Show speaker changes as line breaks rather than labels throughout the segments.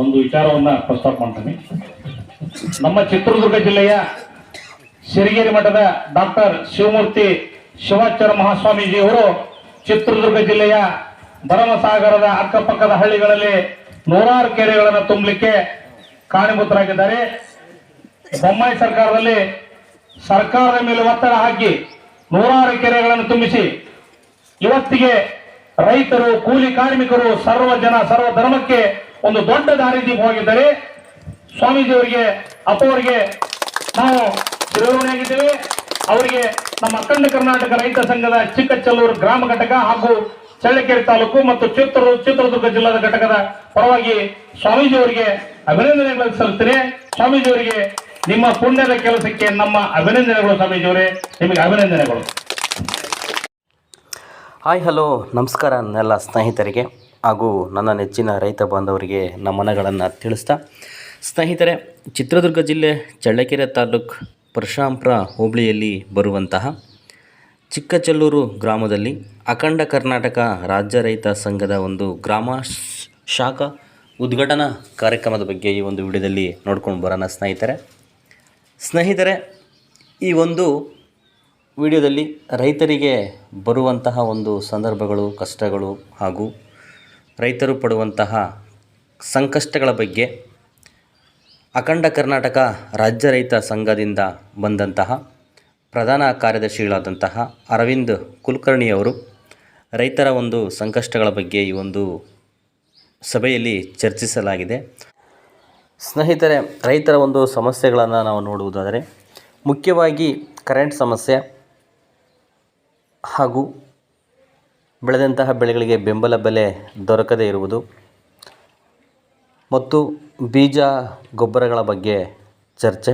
ಒಂದು ವಿಚಾರವನ್ನ ಪ್ರಸ್ತಾಪ ಮಾಡ್ತೀನಿ. ನಮ್ಮ ಚಿತ್ರದುರ್ಗ ಜಿಲ್ಲೆಯ ಸಿರಿಗೇರಿ ಮಠದ ಡಾಕ್ಟರ್ ಶಿವಮೂರ್ತಿ ಶಿವಾಚಾರ್ಯ ಮಹಾಸ್ವಾಮೀಜಿ ಅವರು ಚಿತ್ರದುರ್ಗ ಜಿಲ್ಲೆಯ ಭರಮಸಾಗರದ ಅಕ್ಕಪಕ್ಕದ ಹಳ್ಳಿಗಳಲ್ಲಿ ನೂರಾರು ಕೆರೆಗಳನ್ನು ತುಂಬಲಿಕ್ಕೆ ಕಾರಣಭೂತರಾಗಿದ್ದಾರೆ ಬೊಮ್ಮಾಯಿ ಸರ್ಕಾರದಲ್ಲಿ ಸರ್ಕಾರದ ಮೇಲೆ ಒತ್ತಡ ಹಾಕಿ ನೂರಾರು ಕೆರೆಗಳನ್ನು ತುಂಬಿಸಿ ಇವತ್ತಿಗೆ ರೈತರು, ಕೂಲಿ ಕಾರ್ಮಿಕರು ಸರ್ವ ಜನ ಸರ್ವ ಧರ್ಮಕ್ಕೆ ಒಂದು ದೊಡ್ಡ ದಾರಿದೀಪವಾಗಿದ್ದಾರೆ ಸ್ವಾಮೀಜಿಯವರಿಗೆ, ಅಪ್ಪವರಿಗೆ ನಾವು ಚಿರಋಣಿಯಾಗಿದ್ದೇವೆ ಅವರಿಗೆ ನಮ್ಮ ಅಖಂಡ ಕರ್ನಾಟಕ ರೈತ ಸಂಘದ ಚಿಕ್ಕಚಲ್ಲೂರು ಗ್ರಾಮ ಘಟಕ ಹಾಗೂ ಚಳ್ಳಕೆರೆ ತಾಲೂಕು ಮತ್ತು ಚಿತ್ರ ಚಿತ್ರದುರ್ಗ ಜಿಲ್ಲಾದ ಘಟಕದ ಪರವಾಗಿ ಸ್ವಾಮೀಜಿಯವರಿಗೆ ಅಭಿನಂದನೆಗಳನ್ನು ಸಲ್ಲಿಸ್ತೇನೆ. ಸ್ವಾಮೀಜಿಯವರಿಗೆ ನಿಮ್ಮ ಪುಣ್ಯದ ಕೆಲಸಕ್ಕೆ ನಮ್ಮ ಅಭಿನಂದನೆಗಳು ಸ್ವಾಮೀಜಿಯವರೇ. ನಿಮಗೆ ಅಭಿನಂದನೆಗಳು.
Hi, hello. ನಮಸ್ಕಾರ, ಎಲ್ಲ ಸ್ನೇಹಿತರಿಗೆ. ಹಾಗೂ ನನ್ನ ನೆಚ್ಚಿನ ರೈತ ಬಾಂಧವರಿಗೆ ನಮನಗಳನ್ನು ತಿಳಿಸ್ತಾ, ಸ್ನೇಹಿತರೆ, ಚಿತ್ರದುರ್ಗ ಜಿಲ್ಲೆ ಚಳ್ಳಕೆರೆ ತಾಲೂಕು ಪರಶಾಂಪ್ರ ಹೋಬಳಿಯಲ್ಲಿ ಬರುವಂತಹ ಚಿಕ್ಕಚಲ್ಲೂರು ಗ್ರಾಮದಲ್ಲಿ ಅಖಂಡ ಕರ್ನಾಟಕ ರಾಜ್ಯ ರೈತ ಸಂಘದ ಒಂದು ಗ್ರಾಮ ಶಾಖಾ ಉದ್ಘಾಟನಾ ಕಾರ್ಯಕ್ರಮದ ಬಗ್ಗೆ ಈ ಒಂದು ವಿಡಿಯೋದಲ್ಲಿ ನೋಡ್ಕೊಂಡು ಬರೋಣ, ಸ್ನೇಹಿತರೆ. ಸ್ನೇಹಿತರೆ, ಈ ಒಂದು ವಿಡಿಯೋದಲ್ಲಿ ರೈತರಿಗೆ ಬರುವಂತಹ ಒಂದು ಸಂದರ್ಭಗಳು, ಕಷ್ಟಗಳು ಹಾಗೂ ರೈತರು ಪಡುವಂತಹ ಸಂಕಷ್ಟಗಳ ಬಗ್ಗೆ ಅಖಂಡ ಕರ್ನಾಟಕ ರಾಜ್ಯ ರೈತ ಸಂಘದಿಂದ ಬಂದಂತಹ ಪ್ರಧಾನ ಕಾರ್ಯದರ್ಶಿಗಳಾದಂತಹ ಅರವಿಂದ್ ಕುಲಕರ್ಣಿಯವರು ರೈತರ ಒಂದು ಸಂಕಷ್ಟಗಳ ಬಗ್ಗೆ ಈ ಒಂದು ಸಭೆಯಲ್ಲಿ ಚರ್ಚಿಸಲಾಗಿದೆ. ಸ್ನೇಹಿತರೆ, ರೈತರ ಒಂದು ಸಮಸ್ಯೆಗಳನ್ನು ನಾವು ನೋಡುವುದಾದರೆ, ಮುಖ್ಯವಾಗಿ ಕರೆಂಟ್ ಸಮಸ್ಯೆ ಹಾಗೂ ಬೆಳೆದಂತಹ ಬೆಳೆಗಳಿಗೆ ಬೆಂಬಲ ಬೆಲೆ ದೊರಕದೇ ಇರುವುದು. ಮತ್ತು ಬೀಜ ಗೊಬ್ಬರಗಳ ಬಗ್ಗೆ ಚರ್ಚೆ.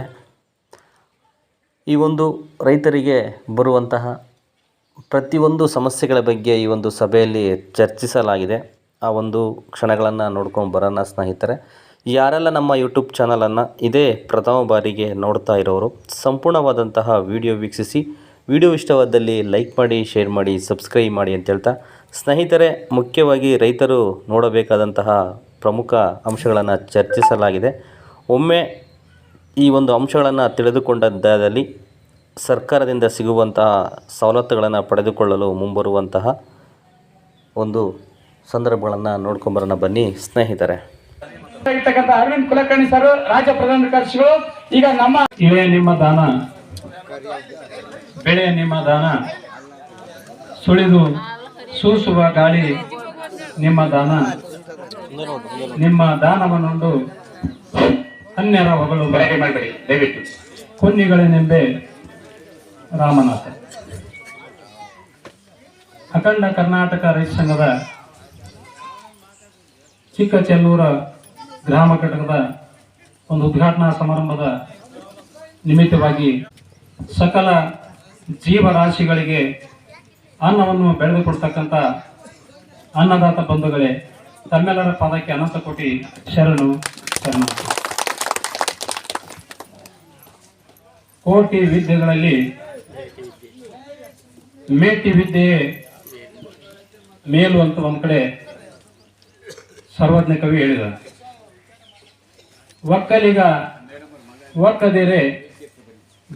ಈ ಒಂದು ರೈತರಿಗೆ ಬರುವಂತಹ ಪ್ರತಿಯೊಂದು ಸಮಸ್ಯೆಗಳ ಬಗ್ಗೆ ಈ ಒಂದು ಸಭೆಯಲ್ಲಿ ಚರ್ಚಿಸಲಾಗಿದೆ. ಆ ಒಂದು ಕ್ಷಣಗಳನ್ನು ನೋಡ್ಕೊಂಡು ಬರೋಣ ಸ್ನೇಹಿತರೆ. ಯಾರೆಲ್ಲ ನಮ್ಮ ಯೂಟ್ಯೂಬ್ ಚಾನಲನ್ನು ಇದೇ ಪ್ರಥಮ ಬಾರಿಗೆ ನೋಡ್ತಾ ಇರೋರು, ಸಂಪೂರ್ಣವಾದಂತಹ ವಿಡಿಯೋ ವೀಕ್ಷಿಸಿ ವಿಡಿಯೋ ಇಷ್ಟವಾದಲ್ಲಿ ಲೈಕ್ ಮಾಡಿ ಶೇರ್ ಮಾಡಿ ಸಬ್ಸ್ಕ್ರೈಬ್ ಮಾಡಿ ಅಂತ ಹೇಳ್ತಾ ಸ್ನೇಹಿತರೆ ಮುಖ್ಯವಾಗಿ ರೈತರು ನೋಡಬೇಕಾದಂತಹ ಪ್ರಮುಖ ಅಂಶಗಳನ್ನು ಚರ್ಚಿಸಲಾಗಿದೆ. ಒಮ್ಮೆ ಈ ಒಂದು ಅಂಶಗಳನ್ನು ತಿಳಿದುಕೊಂಡದ್ದಾದಲ್ಲಿ ಸರ್ಕಾರದಿಂದ ಸಿಗುವಂತಹ ಸವಲತ್ತುಗಳನ್ನು ಪಡೆದುಕೊಳ್ಳಲು ಮುಂಬರುವಂತಹ ಒಂದು ಸಂದರ್ಭಗಳನ್ನು ನೋಡ್ಕೊಂಬರೋಣ ಬನ್ನಿ ಸ್ನೇಹಿತರೆ.
ಇರ್ತಕ್ಕಂಥ ಅರವಿಂದ್ ಕುಲಕರ್ಣಿ ಸರ್ ರಾಜ್ಯ ಪ್ರಧಾನ ಕಾರ್ಯದರ್ಶಿಗಳು ಈಗ ನಮ್ಮ
ಇವೆ ನಿಮ್ಮ ದಾನ. ಬೆಳೆ ನಿಮ್ಮ ದಾನ. ಸುಳಿದು ಸೂಸುವ ಗಾಳಿ ನಿಮ್ಮ ದಾನ. ನಿಮ್ಮ ದಾನವನ್ನುಂಡು ಅನ್ಯರ ಹೊಗಳು ದಯವಿಟ್ಟು. ಕುನ್ನಿಗಳನೆಂಬೆ ರಾಮನಾಥ. ಅಖಂಡ ಕರ್ನಾಟಕ ರೈತ ಸಂಘದ ಚಿಕ್ಕಚೆಲ್ಲೂರ ಗ್ರಾಮ ಘಟಕದ ಒಂದು ಉದ್ಘಾಟನಾ ಸಮಾರಂಭದ ನಿಮಿತ್ತವಾಗಿ ಸಕಲ ಜೀವರಾಶಿಗಳಿಗೆ ಅನ್ನವನ್ನು ಬೆಳೆದುಕೊಡ್ತಕ್ಕಂಥ ಅನ್ನದಾತ ಬಂಧುಗಳೇ, ತಮ್ಮೆಲ್ಲರ ಪಾದಕ್ಕೆ ಅನಂತ ಕೋಟಿ ಶರಣು, ಶರಣ. ಕೋಟಿ ವಿದ್ಯೆಗಳಲ್ಲಿ ಮೇಟಿ ವಿದ್ಯೆಯೇ ಮೇಲು ಅಂತ ಒಂದು ಕಡೆ ಸರ್ವಜ್ಞ ಕವಿ ಹೇಳಿದ. ಒಕ್ಕಲಿಗ, ಒಕ್ಕದಿರೆ,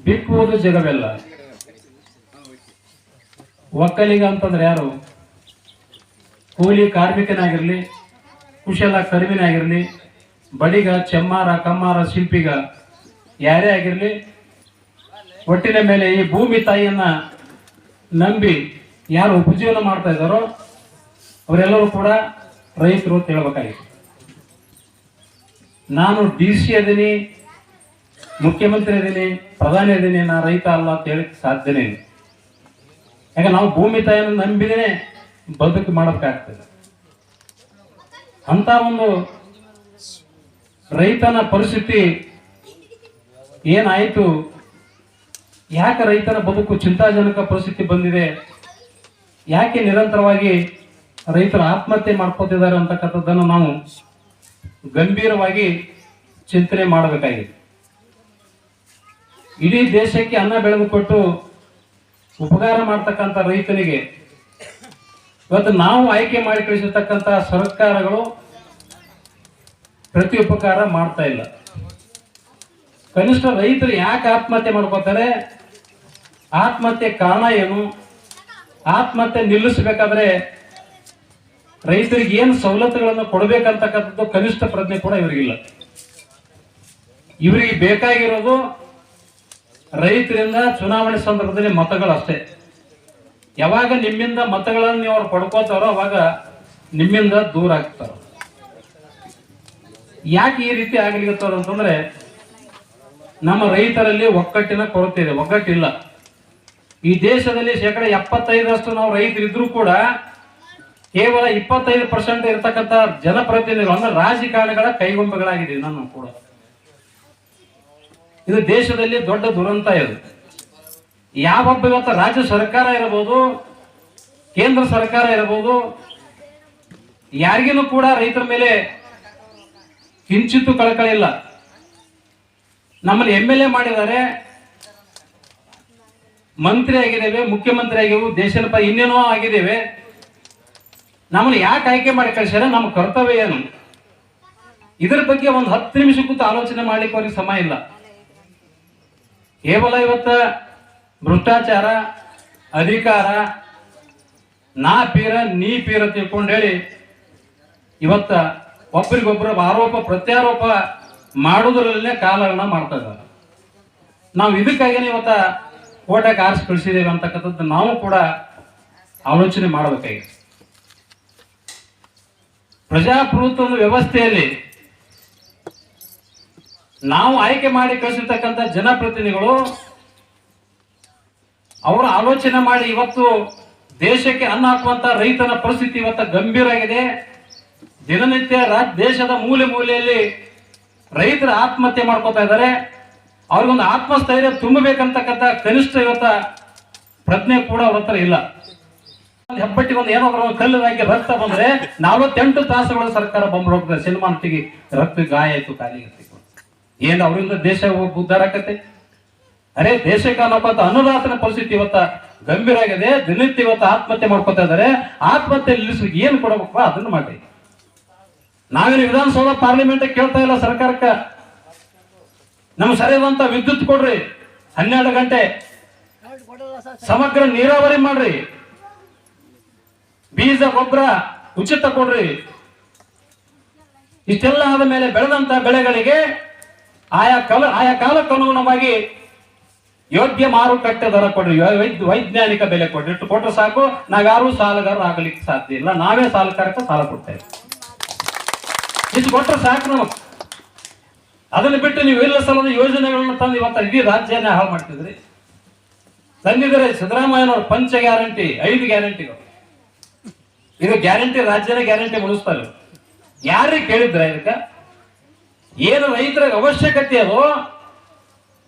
ಬಿಕ್ಕುವುದು ಜಗವೆಲ್ಲ. ಒಕ್ಕಲಿಗ ಅಂತಂದ್ರೆ ಯಾರು? ಕೂಲಿ ಕಾರ್ಮಿಕನಾಗಿರಲಿ, ಕುಶಲ ಕರ್ಮಿನಾಗಿರ್ಲಿ ಬಡಿಗ, ಚೆಮ್ಮಾರ, ಕಮ್ಮಾರ, ಶಿಲ್ಪಿಗ, ಯಾರೇ ಆಗಿರಲಿ, ಒಟ್ಟಿನ ಮೇಲೆ ಈ ಭೂಮಿ ತಾಯಿಯನ್ನ ನಂಬಿ ಯಾರು ಉಪಜೀವನ ಮಾಡ್ತಾ ಇದ್ದಾರೋ, ಅವರೆಲ್ಲರೂ ಕೂಡ ರೈತರು ಅಂತ ಹೇಳ್ಬೇಕಾಗಿತ್ತು. ನಾನು ಡಿ ಸಿ ಅದೀನಿ, ಮುಖ್ಯಮಂತ್ರಿ ಅದೀನಿ, ಪ್ರಧಾನಿ ಅದೀನಿ, ನಾ ರೈತ ಅಲ್ಲ ಅಂತ ಹೇಳಕ್ಕೆ ಸಾಧ್ಯನೇ ಇಲ್ಲ ಯಾಕೆ ನಾವು ಭೂಮಿ ತಾಯಿಯನ್ನು ನಂಬಿದೇನೆ ಬದುಕು ಮಾಡೋಕ್ಕಾಗ್ತದೆ ಅಂತ ಒಂದು ರೈತನ ಪರಿಸ್ಥಿತಿ ಏನಾಯಿತು? ಯಾಕೆ ರೈತನ ಬದುಕು ಚಿಂತಾಜನಕ ಪರಿಸ್ಥಿತಿ ಬಂದಿದೆ? ಯಾಕೆ ನಿರಂತರವಾಗಿ ರೈತರು ಆತ್ಮಹತ್ಯೆ ಮಾಡ್ಕೋತಿದ್ದಾರೆ ಅಂತಕ್ಕಂಥದ್ದನ್ನು ನಾವು ಗಂಭೀರವಾಗಿ ಚಿಂತನೆ ಮಾಡಬೇಕಾಗಿದೆ. ಇಡೀ ದೇಶಕ್ಕೆ ಅನ್ನ ಬೆಳೆದು ಕೊಟ್ಟು ಉಪಕಾರ ಮಾಡ್ತಕ್ಕಂಥ ರೈತನಿಗೆ ಇವತ್ತು ನಾವು ಆಯ್ಕೆ ಮಾಡಿ ಕಳಿಸಿರ್ತಕ್ಕಂಥ ಸರ್ಕಾರಗಳು ಪ್ರತಿ ಉಪಕಾರ ಮಾಡ್ತಾ ಇಲ್ಲ. ಕನಿಷ್ಠ ರೈತರು ಯಾಕೆ ಆತ್ಮಹತ್ಯೆ ಮಾಡ್ಕೋತಾರೆ ಆತ್ಮಹತ್ಯೆ ಕಾರಣ ಏನು? ಆತ್ಮಹತ್ಯೆ ನಿಲ್ಲಿಸಬೇಕಾದ್ರೆ ರೈತರಿಗೆ ಏನು ಸವಲತ್ತುಗಳನ್ನು ಕೊಡಬೇಕಂತಕ್ಕಂಥದ್ದು ಕನಿಷ್ಠ ಪ್ರಜ್ಞೆ ಕೂಡ ಇವರಿಗಿಲ್ಲ. ಇವರಿಗೆ ಬೇಕಾಗಿರೋದು ರೈತರಿಂದ ಚುನಾವಣೆ ಸಂದರ್ಭದಲ್ಲಿ ಮತಗಳಷ್ಟೇ. ಯಾವಾಗ ನಿಮ್ಮಿಂದ ಮತಗಳನ್ನು ನೀವು ಅವ್ರು ಪಡ್ಕೋತಾರೋ ಅವಾಗ ನಿಮ್ಮಿಂದ ದೂರ ಆಗ್ತಾರ. ಯಾಕೆ ಈ ರೀತಿ ಆಗ್ಲಿಕ್ಕೆ ಅಂತಂದ್ರೆ ನಮ್ಮ ರೈತರಲ್ಲಿ ಒಕ್ಕಟ್ಟಿನ ಕೊರತೆ ಇದೆ. ಒಗ್ಗಟ್ಟಿಲ್ಲ. ಈ ದೇಶದಲ್ಲಿ ಶೇಕಡ ಎಪ್ಪತ್ತೈದರಷ್ಟು ನಾವು ರೈತರಿದ್ರೂ ಕೂಡ ಕೇವಲ ಇಪ್ಪತ್ತೈದು ಪರ್ಸೆಂಟ್ ಇರತಕ್ಕಂಥ ಜನಪ್ರತಿನಿಧಿಗಳು, ಅಂದ್ರೆ ರಾಜಕಾರಣಿಗಳ ಕೈಗೊಂಬೆಗಳಾಗಿದೆ ನಾನು ಕೂಡ. ಇದು ದೇಶದಲ್ಲಿ ದೊಡ್ಡ ದುರಂತ ಇದು. ಯಾವೊಬ್ಬ ಇವತ್ತು ರಾಜ್ಯ ಸರ್ಕಾರ ಇರಬಹುದು, ಕೇಂದ್ರ ಸರ್ಕಾರ ಇರಬಹುದು ಯಾರಿಗೂ ಕೂಡ ರೈತರ ಮೇಲೆ ಕಿಂಚಿತ್ತು ಕಳಕಳಿ ಇಲ್ಲ. ನಮ್ಮಲ್ಲಿ ಎಂ ಎಲ್ ಎ ಮಾಡಿದ್ದಾರೆ. ಮಂತ್ರಿ ಆಗಿದ್ದೇವೆ, ಮುಖ್ಯಮಂತ್ರಿ ಆಗಿವು ದೇಶದ ಇನ್ನೇನೋ ಆಗಿದ್ದೇವೆ. ನಮ್ಮನ್ನು ಯಾಕೆ ಆಯ್ಕೆ ಮಾಡಿ ಕಳಿಸ್ಯಾರ? ನಮ್ಮ ಕರ್ತವ್ಯ ಏನು? ಇದರ ಬಗ್ಗೆ ಒಂದು ಹತ್ತು ನಿಮಿಷ ಕೂತು ಆಲೋಚನೆ ಮಾಡ್ಲಿಕ್ಕೆ ಅವ್ರಿಗೆ ಸಮಯ ಇಲ್ಲ. ಕೇವಲ ಇವತ್ತ ಭ್ರಷ್ಟಾಚಾರ, ಅಧಿಕಾರ, ನಾ ಪೀರ, ನೀ ಪೀರ ತಿಳ್ಕೊಂಡು ಹೇಳಿ ಇವತ್ತ ಒಬ್ಬರಿಗೊಬ್ಬರ ಆರೋಪ, ಪ್ರತ್ಯಾರೋಪ ಮಾಡೋದ್ರಲ್ಲೇ ಕಾಲಗಳನ್ನ ಮಾಡ್ತಾ ಇದ್ದಾರೆ. ನಾವು ಇದಕ್ಕಾಗಿನೇ ಇವತ್ತ ಕೋಟೆಗೆ ಆರಿಸಿ ಕಳಿಸಿದ್ದೇವೆ ಅಂತಕ್ಕಂಥದ್ದು ನಾವು ಕೂಡ ಆಲೋಚನೆ ಮಾಡಬೇಕಾಗಿದೆ. ಪ್ರಜಾಪ್ರಭುತ್ವದ ವ್ಯವಸ್ಥೆಯಲ್ಲಿ ನಾವು ಆಯ್ಕೆ ಮಾಡಿ ಕಳಿಸಿರ್ತಕ್ಕಂಥ ಜನಪ್ರತಿನಿಧಿಗಳು, ಅವರು ಆಲೋಚನೆ ಮಾಡಿ ಇವತ್ತು ದೇಶಕ್ಕೆ ಅನ್ನ ಹಾಕುವಂತ ರೈತನ ಪರಿಸ್ಥಿತಿ ಇವತ್ತು ಗಂಭೀರ ಆಗಿದೆ. ದಿನನಿತ್ಯ ದೇಶದ ಮೂಲೆ ಮೂಲೆಯಲ್ಲಿ ರೈತರ ಆತ್ಮಹತ್ಯೆ ಮಾಡ್ಕೋತಾ ಇದ್ದಾರೆ. ಅವ್ರಿಗೊಂದು ಆತ್ಮಸ್ಥೈರ್ಯ ತುಂಬಬೇಕಂತಕ್ಕಂಥ ಕನಿಷ್ಠ ಇವತ್ತ ಪ್ರಜ್ಞೆ ಕೂಡ ಅವ್ರ ಹತ್ರ ಇಲ್ಲ. ಹೆಬ್ಬಟ್ಟಿಗೊಂದು ಏನೋ ಒಂದು ಕಲ್ಲು ಹಾಕಿ ರಕ್ತ ಬಂದ್ರೆ ನಲವತ್ತೆಂಟು ತಾಸುಗಳ ಸರ್ಕಾರ ಬಂದ್ಬಿಡೋಗ್ತದೆ ಸಿನಿಮಾ ರಕ್ತ ಗಾಯ ಆಯ್ತು ಕಾಲಿಗೆ. ಏನ್ ಅವರಿಂದ ದೇಶ ಉದ್ಧಾರ ಆಕತೆ ಅರೆ ದೇಶಕ್ಕೆ ಅನ್ನೋಕ್ಕಂತ ಅನುರಾಧನ ಪರಿಸ್ಥಿತಿ ಇವತ್ತ ಗಂಭೀರ ಆಗಿದೆ. ದಿನನಿತ್ಯ ಇವತ್ತು ಆತ್ಮಹತ್ಯೆ ಮಾಡ್ಕೊತಾ ಇದ್ದಾರೆ. ಆತ್ಮಹತ್ಯೆ ನಿಲ್ಲಿಸ್ಲಿಕ್ಕೆ ಏನ್ ಕೊಡಬೇಕು ಅದನ್ನ ಮಾಡಿ. ನಾವೇನು ವಿಧಾನಸೌಧ ಪಾರ್ಲಿಮೆಂಟ್ ಕೇಳ್ತಾ ಇಲ್ಲ ಸರ್ಕಾರಕ್ಕ? ನಮ್ಗೆ ಸರಿಯಾದಂತ ವಿದ್ಯುತ್ ಕೊಡ್ರಿ. ಹನ್ನೆರಡು ಗಂಟೆ. ಸಮಗ್ರ ನೀರಾವರಿ ಮಾಡ್ರಿ. ಬೀಜ, ಗೊಬ್ಬರ ಉಚಿತ ಕೊಡ್ರಿ. ಇಷ್ಟೆಲ್ಲ ಆದ ಮೇಲೆ ಬೆಳೆದಂತ ಬೆಳೆಗಳಿಗೆ ಆಯಾ ಕಾಲ, ಆಯಾ ಕಾಲಕ್ಕೆ ಅನುಗುಣವಾಗಿ ಯೋಗ್ಯ ಮಾರುಕಟ್ಟೆ ದರ ಕೊಡ್ರಿ ವೈಜ್ಞಾನಿಕ ಬೆಲೆ ಕೊಡ್ರಿ. ಇಷ್ಟು ಕೊಟ್ಟರೆ ಸಾಕು, ನಾವ್ಯಾರು ಸಾಲಗಾರರು ಆಗಲಿಕ್ಕೆ ಸಾಧ್ಯ ಇಲ್ಲ. ನಾವೇ ಸಾಲಕಾರಕ್ಕೆ ಸಾಲ ಕೊಡ್ತೇವೆ ಇದು ಕೊಟ್ಟರೆ ಸಾಕು ನಾವು ಅದನ್ನ ಬಿಟ್ಟು ನೀವು ಇಲ್ಲ ಸಲದ ಯೋಜನೆಗಳನ್ನ ತಂದು ಇವತ್ತು ಇಡೀ ರಾಜ್ಯನೇ ಹಾಳು ಮಾಡ್ತಿದ್ರಿ. ತಂದಿದ್ರೆ ಸಿದ್ದರಾಮಯ್ಯನವರು ಪಂಚ ಗ್ಯಾರಂಟಿ, ಐದು ಗ್ಯಾರಂಟಿಗಳು. ಇದು ಗ್ಯಾರಂಟಿ, ರಾಜ್ಯನೇ ಗ್ಯಾರಂಟಿ ಮುಗಿಸ್ತಾರೆ ಯಾರಿಗೆ ಕೇಳಿದ್ರ ಇದಕ್ಕ? ಏನು ರೈತರ ಅವಶ್ಯಕತೆ ಅದು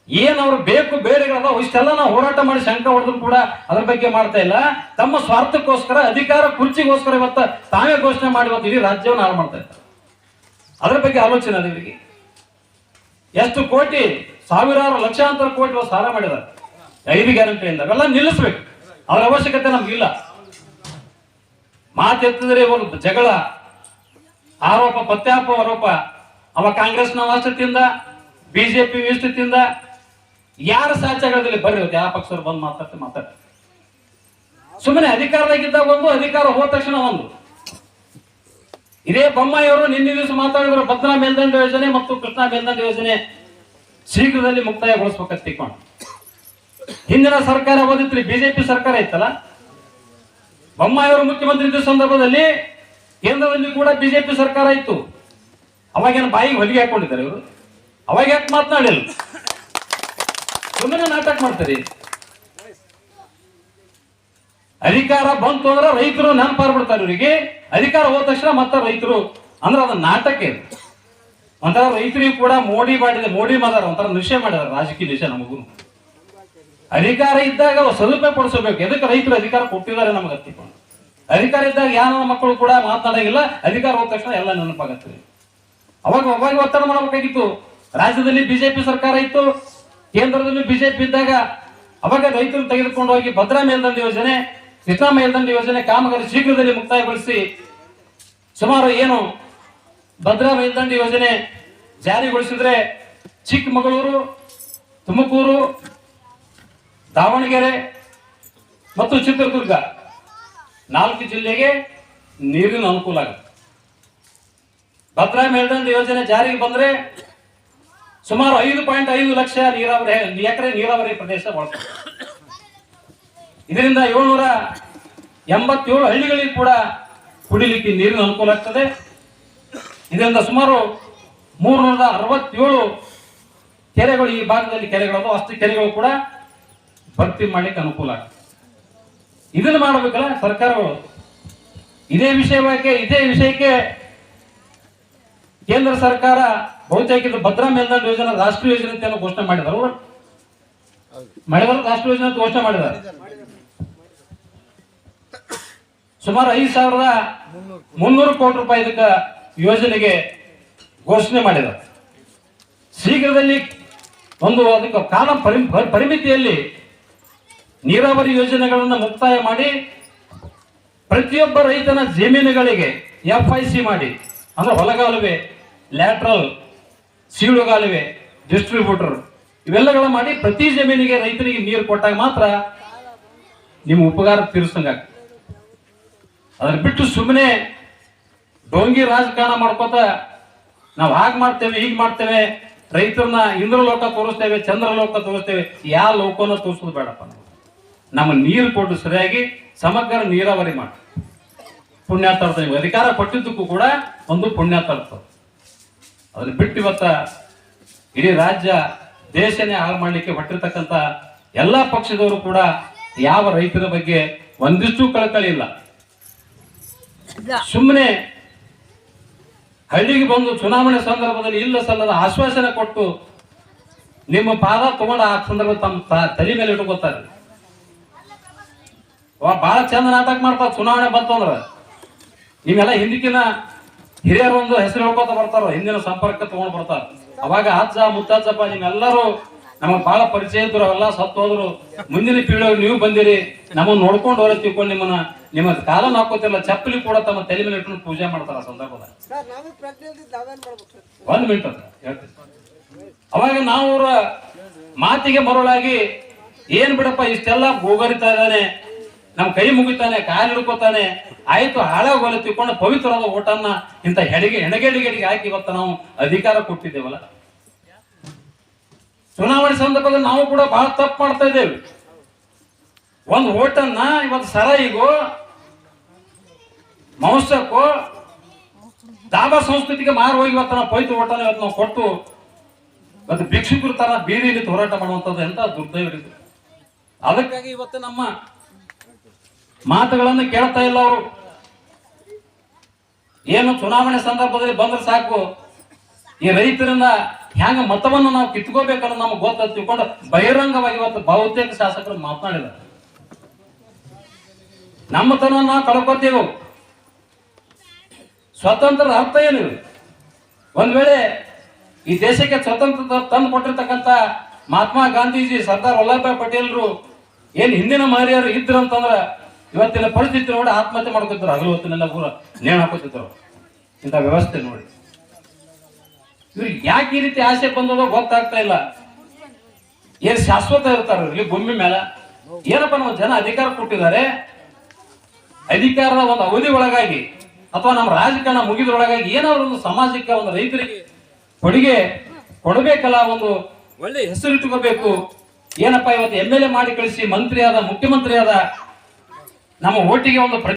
ಏನು ಅವ್ರು ಬೇಕು ಬೇರೆಗಳದ ಇಷ್ಟೆಲ್ಲ ನಾವು ಹೋರಾಟ ಮಾಡಿ ಶಂಕ ಹೊಡೆದ್ರು ಕೂಡ ಅದ್ರ ಬಗ್ಗೆ ಮಾಡ್ತಾ ಇಲ್ಲ. ತಮ್ಮ ಸ್ವಾರ್ಥಕ್ಕೋಸ್ಕರ, ಅಧಿಕಾರ ಕುರ್ಚಿಗೋಸ್ಕರ ಇವತ್ತ ತಾವೇ ಘೋಷಣೆ ಮಾಡಿ ಇವತ್ತು ಇಡೀ ರಾಜ್ಯವನ್ನು ಹಾಳು ಮಾಡ್ತಾ ಇದ್ದಾರೆ. ಅದ್ರ ಬಗ್ಗೆ ಆಲೋಚನೆ ಅದು ಇವರಿಗೆ ಎಷ್ಟು ಕೋಟಿ, ಸಾವಿರಾರು ಲಕ್ಷಾಂತರ ಕೋಟಿ ಇವತ್ತು ಸಾಲ ಮಾಡಿದ್ದಾರೆ. ಐದು ಗ್ಯಾರಂಟಿಯಿಂದ ಅವೆಲ್ಲ ನಿಲ್ಲಿಸ್ಬೇಕು. ಅದ್ರ ಅವಶ್ಯಕತೆ ನಮ್ಗಿಲ್ಲ ಮಾತೆತ್ತಿದ್ರೆ ಒಂದು ಜಗಳ, ಆರೋಪ, ಪ್ರತ್ಯಾಪ, ಆರೋಪ. ಅವ ಕಾಂಗ್ರೆಸ್ನವ ಅಷ್ಟು ತಿಂದ, ಬಿಜೆಪಿ ಇಷ್ಟು ತಿಂದ, ಯಾರ ಸಾಚಾಗೋದಿಲ್ಲ ಬರ್ರಿ ಯಾವ ಪಕ್ಷರು ಬಂದು ಮಾತಾಡ್ತೀವಿ ಮಾತಾಡ್ತಾರೆ. ಸುಮ್ಮನೆ ಅಧಿಕಾರದಾಗಿದ್ದಾಗ ಒಂದು, ಅಧಿಕಾರ ಹೋದ ತಕ್ಷಣ ಒಂದು. ಇದೇ ಬೊಮ್ಮಾಯಿಯವರು ನಿನ್ನೆ ದಿವಸ ಮಾತಾಡಿದ್ರು, ಭದ್ರಾ ಮೇಲ್ದಂಡ ಯೋಜನೆ ಮತ್ತು ಕೃಷ್ಣ ಮೇಲ್ದಂಡ ಯೋಜನೆ ಶೀಘ್ರದಲ್ಲಿ ಮುಕ್ತಾಯಗೊಳಿಸ್ಬೇಕಂತ ತಿಳ್ಕೊಂಡು. ಹಿಂದಿನ ಸರ್ಕಾರ ಓದಿತ್ರಿ ಬಿಜೆಪಿ ಸರ್ಕಾರ ಇತ್ತಲ್ಲ ಬೊಮ್ಮಾಯಿಯವರು ಮುಖ್ಯಮಂತ್ರಿ ಇದ್ದ ಸಂದರ್ಭದಲ್ಲಿ ಕೇಂದ್ರದಲ್ಲಿ ಕೂಡ ಬಿಜೆಪಿ ಸರ್ಕಾರ ಇತ್ತು. ಅವಾಗೇನು ಬಾಯಿಗೆ ಹೊಲಿಗೆ ಹಾಕೊಂಡಿದ್ದಾರೆ ಇವರು? ಅವಾಗ ಯಾಕೆ ಮಾತನಾಡಿಲ್ಲ? ಸುಮ್ಮನೆ ನಾಟಕ ಮಾಡ್ತಾರೆ. ಅಧಿಕಾರ ಬಂತು ಅಂದ್ರೆ ರೈತರು ನೆನಪಾರ್ಬಿಡ್ತಾರೆ ಇವರಿಗೆ. ಅಧಿಕಾರ ಹೋದ ತಕ್ಷಣ ಮತ್ತೆ ರೈತರು, ಅಂದ್ರೆ ಅದು ನಾಟಕ ಇದು. ಒಂಥರ ರೈತರಿಗೂ ಕೂಡ ಮೋಡಿ ಮಾಡಿದೆ, ಮೋಡಿ ಮಾಡ್ಯಾರ ಒಂಥರ ನಿಷೆ ಮಾಡ್ಯಾರ ರಾಜಕೀಯ ನಿಷೆ ನಮಗೂ. ಅಧಿಕಾರ ಇದ್ದಾಗ ಸದುಪಯೋಗ ಪಡಿಸಬೇಕು. ಎದಕ್ಕೆ ರೈತರು ಅಧಿಕಾರ ಕೊಟ್ಟಿದ್ದಾರೆ ನಮಗೆ ಅತ್ತಿಕೊಂಡು ಅಧಿಕಾರ ಇದ್ದಾಗ ಯಾರ ಮಕ್ಕಳು ಕೂಡ ಮಾತನಾಡಂಗಿಲ್ಲ. ಅಧಿಕಾರ ಹೋದ ತಕ್ಷಣ ಎಲ್ಲ ನೆನಪಾಗತ್ತೆ. ಅವಾಗ ಅವಾಗ ಒತ್ತಡ ಮಾಡಬೇಕಾಗಿತ್ತು. ರಾಜ್ಯದಲ್ಲಿ ಬಿಜೆಪಿ ಸರ್ಕಾರ ಇತ್ತು. ಕೇಂದ್ರದಲ್ಲಿ ಬಿಜೆಪಿ ಇದ್ದಾಗ ಅವಾಗ ರೈತರು ತೆಗೆದುಕೊಂಡು ಹೋಗಿ ಭದ್ರಾ ಮೇಲ್ದಂಡ ಯೋಜನೆ ಸಿದ್ರಾ ಮೇಲ್ದಂಡ ಯೋಜನೆ ಕಾಮಗಾರಿ ಶೀಘ್ರದಲ್ಲಿ ಮುಕ್ತಾಯಗೊಳಿಸಿ ಸುಮಾರು ಏನು ಭದ್ರಾ ಮೇಲ್ದಂಡ ಯೋಜನೆ ಜಾರಿಗೊಳಿಸಿದ್ರೆ ಚಿಕ್ಕಮಗಳೂರು, ತುಮಕೂರು, ದಾವಣಗೆರೆ ಮತ್ತು ಚಿತ್ರದುರ್ಗ ನಾಲ್ಕು ಜಿಲ್ಲೆಗೆ ನೀರಿನ ಅನುಕೂಲ ಆಗುತ್ತೆ. ಭದ್ರಾ ಮೇಲ್ದಂಡ ಯೋಜನೆ ಜಾರಿಗೆ ಬಂದ್ರೆ ಸುಮಾರು ಐದು ಪಾಯಿಂಟ್ ಐದು ಲಕ್ಷ ನೀರಾವರಿ ಎಕರೆ ನೀರಾವರಿ ಪ್ರದೇಶ ಬಳಸ್ತದೆ ಇದರಿಂದ ಏಳ್ನೂರ ಎಂಬತ್ತೇಳು ಹಳ್ಳಿಗಳಿಗೆ ಕೂಡ ಕುಡಿಲಿಕ್ಕೆ ನೀರಿನ ಅನುಕೂಲ ಆಗ್ತದೆ. ಇದರಿಂದ ಸುಮಾರು ಮೂರ್ನೂರ ಅರವತ್ತೇಳು ಕೆರೆಗಳು ಈ ಭಾಗದಲ್ಲಿ ಕೆರೆಗಳು ಅಷ್ಟು ಕೆರೆಗಳು ಕೂಡ ಭರ್ತಿ ಮಾಡಲಿಕ್ಕೆ ಅನುಕೂಲ ಆಗ್ತದೆ. ಇದನ್ನು ಮಾಡಬೇಕಲ್ಲ ಸರ್ಕಾರಗಳು? ಇದೇ ವಿಷಯವಾಗಿ, ಇದೇ ವಿಷಯಕ್ಕೆ ಕೇಂದ್ರ ಸರ್ಕಾರ ಬಹುತೇಕ ಭದ್ರಾ ಮೇಲ್ದಂಡ ಯೋಜನೆ ರಾಷ್ಟ್ರೀಯ ಯೋಜನೆ ಅಂತ ಘೋಷಣೆ ಮಾಡಿದಾರ. ಮಾಡಿದಾರ, ರಾಷ್ಟ್ರೀಯ ಯೋಜನೆ ಅಂತ ಘೋಷಣೆ ಮಾಡಿದ್ದಾರೆ ಸುಮಾರು ಐದು ಸಾವಿರದ ಮುನ್ನೂರು ಕೋಟಿ ರೂಪಾಯಿ ಇದಕ್ಕೆ ಯೋಜನೆಗೆ ಘೋಷಣೆ ಮಾಡಿದ್ದಾರೆ ಶೀಘ್ರದಲ್ಲಿ ಒಂದು ಅದಕ್ಕೆ ಕಾಲ ಪರಿ, ಪರಿಮಿತಿಯಲ್ಲಿ ನೀರಾವರಿ ಯೋಜನೆಗಳನ್ನು ಮುಕ್ತಾಯ ಮಾಡಿ ಪ್ರತಿಯೊಬ್ಬ ರೈತನ ಜಮೀನುಗಳಿಗೆ ಎಫ್ ಮಾಡಿ, ಅಂದ್ರೆ ಹೊಲಗಾಲುವೆ ಲ್ಯಾಟ್ರಲ್, ಸೀಳುಗಾಲುವೆ ಡಿಸ್ಟ್ರಿಬ್ಯೂಟರ್ ಇವೆಲ್ಲಗಳ ಮಾಡಿ ಪ್ರತಿ ಜಮೀನಿಗೆ ರೈತರಿಗೆ ನೀರು ಕೊಟ್ಟಾಗ ಮಾತ್ರ ನಿಮ್ಮ ಉಪಕಾರ ತೀರಿಸಂಗ ಅದನ್ನ ಬಿಟ್ಟು ಸುಮ್ಮನೆ ಡೋಂಗಿ ರಾಜಕಾರಣ ಮಾಡ್ಕೋತ ನಾವು ಹಾಗೆ ಮಾಡ್ತೇವೆ, ಹೀಗೆ ಮಾಡ್ತೇವೆ, ರೈತರನ್ನ ಇಂದ್ರಲೋಕ ತೋರಿಸ್ತೇವೆ ಚಂದ್ರ ಲೋಕ ತೋರಿಸ್ತೇವೆ ಯಾವ ಲೋಕನ ತೋರಿಸೋದು ಬೇಡಪ್ಪ. ನಮ್ಮ ನೀರು ಕೊಟ್ಟು ಸರಿಯಾಗಿ ಸಮಗ್ರ ನೀರಾವರಿ ಮಾಡಿ. ಪುಣ್ಯ ಅಧಿಕಾರ ಕೊಟ್ಟಿದ್ದಕ್ಕೂ ಕೂಡ ಒಂದು ಪುಣ್ಯ ತರ್ತದೆ ಅದನ್ನ ಬಿಟ್ಟು ಇವತ್ತ ಇಡೀ ರಾಜ್ಯ ದೇಶನೇ ಹಾಳು ಮಾಡಲಿಕ್ಕೆ ಹೊಟ್ಟಿರ್ತಕ್ಕಂಥ ಎಲ್ಲಾ ಪಕ್ಷದವರು ಕೂಡ ಯಾವ ರೈತರ ಬಗ್ಗೆ ಒಂದಿಷ್ಟು ಕಳಕಳಿ ಇಲ್ಲ. ಸುಮ್ಮನೆ ಹಳ್ಳಿಗೆ ಬಂದು ಚುನಾವಣೆ ಸಂದರ್ಭದಲ್ಲಿ ಇಲ್ಲ ಸಲ್ಲದ ಆಶ್ವಾಸನೆ ಕೊಟ್ಟು ನಿಮ್ಮ ಪಾದ ತಗೊಂಡು ಆ ಸಂದರ್ಭ ತಮ್ಮ ತಲೆ ಮೇಲೆ ಇಟ್ಕೋತಾರೆ. ಬಹಳ ಚಂದ ನಾಟಕ ಮಾಡ್ತಾರೆ ಚುನಾವಣೆ ಬಂತು ಅಂದ್ರೆ ನೀವೆಲ್ಲ ಹಿಂದಿಕಿನ ಹಿರಿಯರು ಒಂದು ಹೆಸರು ಹೇಳ್ಕೊತ ಬರ್ತಾರ ಹಿಂದಿನ ಸಂಪರ್ಕ ತಗೊಂಡ್ ಬರ್ತಾರ. ಅವಾಗ ಅಜ್ಜ ಮುತ್ತಜ್ಜಪ್ಪ ನಿಮ್ಮೆಲ್ಲರೂ ನಮಗ್ ಬಹಳ ಪರಿಚಯ ಇದ್ರು ಅವೆಲ್ಲ ಸತ್ತು ಹೋದ್ರು. ಮುಂದಿನ ಪೀಳಿಗೆ ನೀವು ಬಂದಿರಿ ನಮ್ಮನ್ನ ನೋಡ್ಕೊಂಡು ಹೊರ ತಿಳ್ಕೊಂಡು ನಿಮ್ಮನ್ನ ನಿಮ್ಮ ಕಾಲ ಹಾಕೋತಿಲ್ಲ ಚಪ್ಪಲಿ ಕೂಡ ತಮ್ಮ ತಲೆ ಮೇಲೆ ಇಟ್ಕೊಂಡು ಪೂಜೆ ಮಾಡ್ತಾರ
ಸಂದರ್ಭದ
ಒಂದ್ ಮಿನಿಟ್ ಅಂತ ಹೇಳ್ತೀನಿ. ಅವಾಗ ನಾವು ಮಾತಿಗೆ ಮರುಳಾಗಿ ಏನ್ ಬಿಡಪ್ಪ ಇಷ್ಟೆಲ್ಲ ಭೂಗರಿತಾ ಇದ್ದಾನೆ ನಮ್ ಕೈ ಮುಗಿತಾನೆ, ಕಾಲು ಹಿಡ್ಕೋತಾನೆ, ಆಯ್ತು ಹಾಳಾಗೋಲೆ ತಿಳ್ಕೊಂಡು ಪವಿತ್ರವಾದ ಓಟನ್ನ ಇಂಥ ಹೆಡಿಗೆ ಹೆಣಗೆಡಿಗೆಡಿಗೆ ಹಾಕಿ ಇವತ್ತು ನಾವು ಅಧಿಕಾರ ಕೊಟ್ಟಿದ್ದೇವಲ್ಲ. ಚುನಾವಣೆ ಸಂದರ್ಭದಲ್ಲಿ ನಾವು ಕೂಡ ಬಹಳ ತಪ್ಪು ಮಾಡ್ತಾ ಇದ್ದೇವೆ. ಒಂದು ಓಟನ್ನ ಇವತ್ತು ಸರಾಯಿಗೋ, ಮಾಂಸಕ್ಕೋ, ದಾಬಾ ಸಂಸ್ಕೃತಿಗೆ ಮಾರು ಹೋಗಿ ಇವತ್ತು ನಾವು ಪವಿತ್ರ ಓಟನ ಇವತ್ತು ನಾವು ಕೊಟ್ಟು ಇವತ್ತು ಭಿಕ್ಷುಕರು ತರ ಬೀದಿಯಲ್ಲಿ ಹೋರಾಟ ಮಾಡುವಂಥದ್ದು ಎಂತ ದುರ್ದೈವ ಇದು ಅದಕ್ಕಾಗಿ ಇವತ್ತು ನಮ್ಮ ಮಾತುಗಳನ್ನು ಕೇಳ್ತಾ ಇಲ್ಲ ಅವರು. ಏನು ಚುನಾವಣೆ ಸಂದರ್ಭದಲ್ಲಿ ಬಂದ್ರೆ ಸಾಕು. ಈ ರೈತರಿಂದ ಹ್ಯಾಂಗ ಮತವನ್ನು ನಾವು ಕಿತ್ಕೋಬೇಕನ್ನೋ ನಮ್ಗೆ ಗೊತ್ತ ತಿಳ್ಕೊಂಡು ಬಹಿರಂಗವಾಗಿ ಇವತ್ತು ಬಹುತೇಕ ಶಾಸಕರು ಮಾತನಾಡಿದ್ದಾರೆ. ನಮ್ಮತನವನ್ನು ನಾವು ಕಳ್ಕೊತೀವಿ. ಸ್ವಾತಂತ್ರ್ಯದ ಅರ್ಥ ಏನು ಒಂದ್ ವೇಳೆ ಈ ದೇಶಕ್ಕೆ ಸ್ವತಂತ್ರ ತಂದು ಕೊಟ್ಟಿರ್ತಕ್ಕಂಥ ಮಹಾತ್ಮ ಗಾಂಧೀಜಿ ಸರ್ದಾರ್ ವಲ್ಲಭಭಾಯ್ ಪಟೇಲ್ರು ಏನ್ ಹಿಂದಿನ ಮಹಿಳೆಯರು ಇದ್ರು ಅಂತಂದ್ರ ಇವತ್ತಿನ ಪರಿಸ್ಥಿತಿ ನೋಡಿ ಆತ್ಮಹತ್ಯೆ ಮಾಡ್ಕೊತಾರ ಹಗಲು ಹೊತ್ತಿನೆಲ್ಲ ಪೂರ ನೇಣು ಹಾಕೋತಿರ್ತಾರ ಇಂಥ ವ್ಯವಸ್ಥೆ ನೋಡಿ. ಇವ್ರಿಗೆ ಯಾಕೆ ಈ ರೀತಿ ಆಸೆ ಬಂದದೋ ಗೊತ್ತಾಗ್ತಾ ಇಲ್ಲ. ಏನ್ ಶಾಶ್ವತ ಇರ್ತಾರ ಇಲ್ಲಿ ಭೂಮಿ ಮೇಲೆ. ಏನಪ್ಪ ನಾವು ಜನ ಅಧಿಕಾರ ಕೊಟ್ಟಿದ್ದಾರೆ. ಅಧಿಕಾರದ ಒಂದು ಅವಧಿ ಒಳಗಾಗಿ ಅಥವಾ ನಮ್ಮ ರಾಜಕಾರಣ ಮುಗಿದ್ರೊಳಗಾಗಿ ಏನಾದ್ರು ಒಂದು ಸಮಾಜಕ್ಕೆ ಒಂದು ರೈತರಿಗೆ ಕೊಡುಗೆ ಕೊಡಬೇಕಲ್ಲ ಒಂದು ಒಳ್ಳೆ ಹೆಸರು ಇಟ್ಕೋಬೇಕು ಏನಪ್ಪ ಇವತ್ತು ಎಂ ಎಲ್ ಎ ಮಾಡಿ ಕಳಿಸಿ ಮಂತ್ರಿ ಆದ ಮುಖ್ಯಮಂತ್ರಿ ಆದ ನಮ್ಮ ಓಟಿಗೆ ಒಂದು